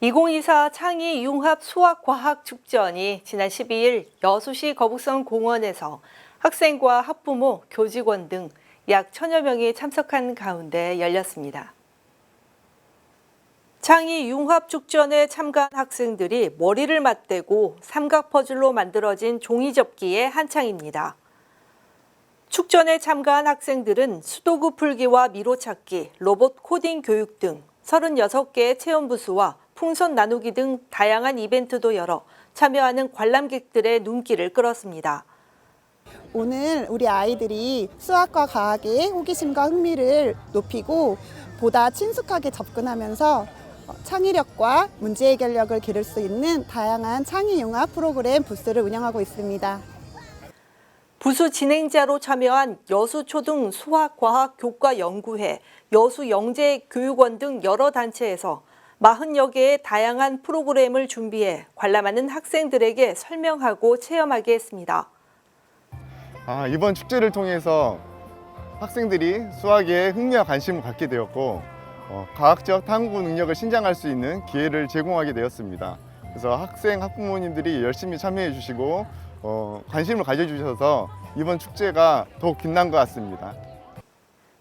2024 창의 융합 수학과학 축전이 지난 12일 여수시 거북선 공원에서 학생과 학부모, 교직원 등 약 천여 명이 참석한 가운데 열렸습니다. 창의 융합 축전에 참가한 학생들이 머리를 맞대고 삼각 퍼즐로 만들어진 종이 접기에 한창입니다. 축전에 참가한 학생들은 수도구 풀기와 미로 찾기, 로봇 코딩 교육 등 36개의 체험 부스와 풍선 나누기 등 다양한 이벤트도 열어 참여하는 관람객들의 눈길을 끌었습니다. 오늘 우리 아이들이 수학과 과학의 호기심과 흥미를 높이고 보다 친숙하게 접근하면서 어, 창의력과 문제 해결력을 기를 수 있는 다양한 창의 융합 프로그램 부스를 운영하고 있습니다. 부수 진행자로 참여한 여수초등 수학과학 교과연구회, 여수영재교육원 등 여러 단체에서 40여 개의 다양한 프로그램을 준비해 관람하는 학생들에게 설명하고 체험하게 했습니다. 아, 이번 축제를 통해서 학생들이 수학에 흥미와 관심을 갖게 되었고 어, 과학적 탐구 능력을 신장할 수 있는 기회를 제공하게 되었습니다. 그래서 학생, 학부모님들이 열심히 참여해 주시고 어, 관심을 가져주셔서 이번 축제가 더욱 빛난 것 같습니다.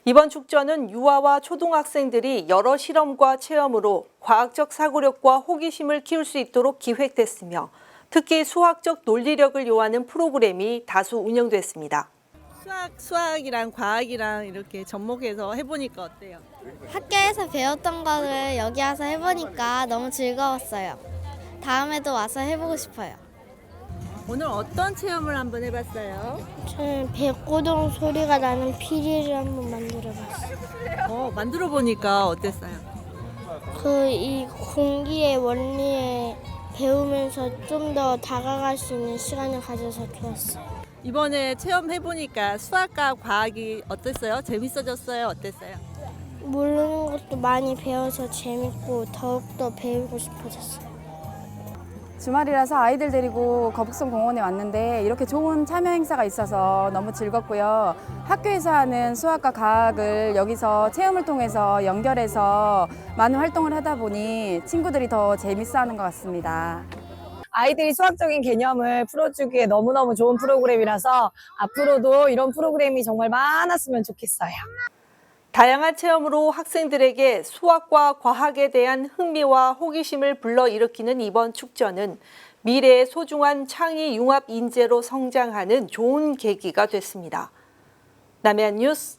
이번 축전은 유아와 초등학생들이 여러 실험과 체험으로 과학적 사고력과 호기심을 키울 수 있도록 기획됐으며 특히 수학적 논리력을 요하는 프로그램이 다수 운영됐습니다. 수학, 수학이랑 과학이랑 이렇게 접목해서 해보니까 어때요? 학교에서 배웠던 거를 여기 와서 해보니까 너무 즐거웠어요. 다음에도 와서 해보고 싶어요. 오늘 어떤 체험을 한번 해봤어요? 저는 백고동 소리가 나는 피리를 한번 만들어봤어요. 어, 만들어 보니까 어땠어요? 그 이 공기의 원리에 배우면서 좀 더 다가갈 수 있는 시간을 가져서 좋았어요. 이번에 체험해 보니까 수학과 과학이 어땠어요? 재밌어졌어요? 어땠어요? 모르는 것도 많이 배워서 재밌고 더욱더 배우고 싶어졌어요. 주말이라서 아이들 데리고 거북선 공원에 왔는데 이렇게 좋은 참여 행사가 있어서 너무 즐겁고요. 학교에서 하는 수학과 과학을 여기서 체험을 통해서 연결해서 많은 활동을 하다 보니 친구들이 더 재밌어 하는 것 같습니다. 아이들이 수학적인 개념을 풀어주기에 너무너무 좋은 프로그램이라서 앞으로도 이런 프로그램이 정말 많았으면 좋겠어요. 다양한 체험으로 학생들에게 수학과 과학에 대한 흥미와 호기심을 불러일으키는 이번 축전은 미래의 소중한 창의 융합 인재로 성장하는 좋은 계기가 됐습니다. 남해안 뉴스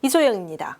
이소영입니다.